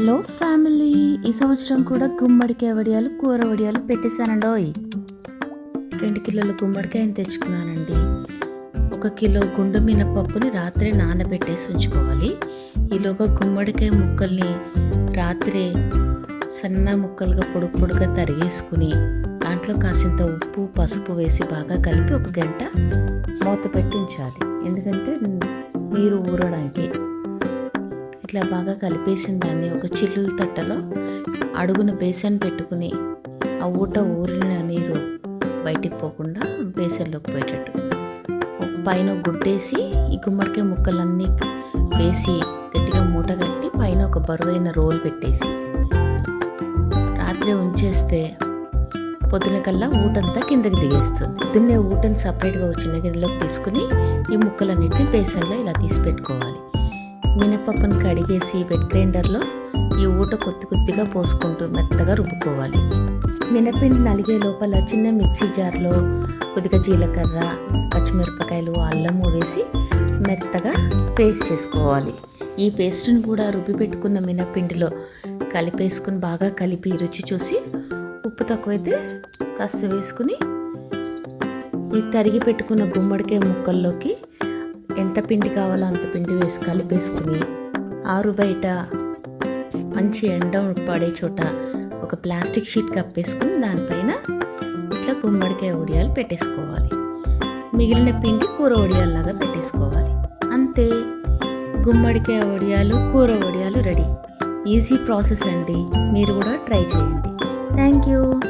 Hello family ఈ సంవత్సరం కూడా గుమ్మడికాయ వడియాలు కూర వడియాలు పెట్టేశానండోయ్ రెండు కిలోల గుమ్మడికాయని తెచ్చుకున్నానండి. ఒక కిలో గుండు మినపప్పుని రాత్రి నానబెట్టేసి ఉంచుకోవాలి. ఈలోగా గుమ్మడికాయ ముక్కల్ని రాత్రి సన్న ముక్కలుగా పొడుగు పొడుగా తరిగేసుకుని దాంట్లో కాసింత ఉప్పు పసుపు వేసి బాగా కలిపి ఒక గంట మూత పెట్టి ఉంచాలి. ఎందుకంటే నీరు ఊరడానికి ఇట్లా బాగా కలిపేసిన దాన్ని ఒక చిల్లుల తట్టలో. అడుగున బేసన్ పెట్టుకుని ఆ ఊట ఊరిన నీరు బయటికి పోకుండా బేసన్లోకి పోయేటట్టు. ఒక పైన గుడ్డేసి ఈ గుమ్మడికాయ ముక్కలన్నీ వేసి గట్టిగా మూట కట్టి పైన ఒక బరువైన రోల్ పెట్టేసి రాత్రి ఉంచేస్తే పొద్దున కల్లా ఊటంతా కిందకి దిగేస్తుంది. పొద్దున్నే ఊటని సపరేట్గా ఒక చిన్న గిన్నెలోకి తీసుకుని ఈ ముక్కలన్నింటినీ బేసన్లో ఇలా తీసి పెట్టుకోవాలి. మినపప్పును కడిగేసి వెట్ గ్రైండర్లో ఈ ఊట కొద్ది కొద్దిగా పోసుకుంటూ మెత్తగా రుబ్బుకోవాలి. మినపిండి నలిగే లోపల చిన్న మిక్సీ జార్లో కొద్దిగా జీలకర్ర పచ్చిమిరపకాయలు అల్లము వేసి మెత్తగా పేస్ట్ చేసుకోవాలి. ఈ పేస్ట్ని కూడా రుబ్బి పెట్టుకున్న మినపిండిలో కలిపేసుకుని బాగా కలిపి రుచి చూసి ఉప్పు తక్కువైతే కాస్త వేసుకుని ఈ తరిగి పెట్టుకున్న గుమ్మడికాయ ముక్కల్లోకి ఎంత పిండి కావాలో అంత పిండి వేసి కలిపేసుకుని ఆరు బయట మంచి ఎండ పడే చోట ఒక ప్లాస్టిక్ షీట్ కప్పేసుకుని దానిపైన ఇట్లా గుమ్మడికాయ వడియాలు పెట్టేసుకోవాలి. మిగిలిన పిండి కూర వడియాల్లాగా పెట్టేసుకోవాలి. అంతే. గుమ్మడికాయ వడియాలు కూర వడియాలు రెడీ. ఈజీ ప్రాసెస్ అండి. మీరు కూడా ట్రై చేయండి. Thank you.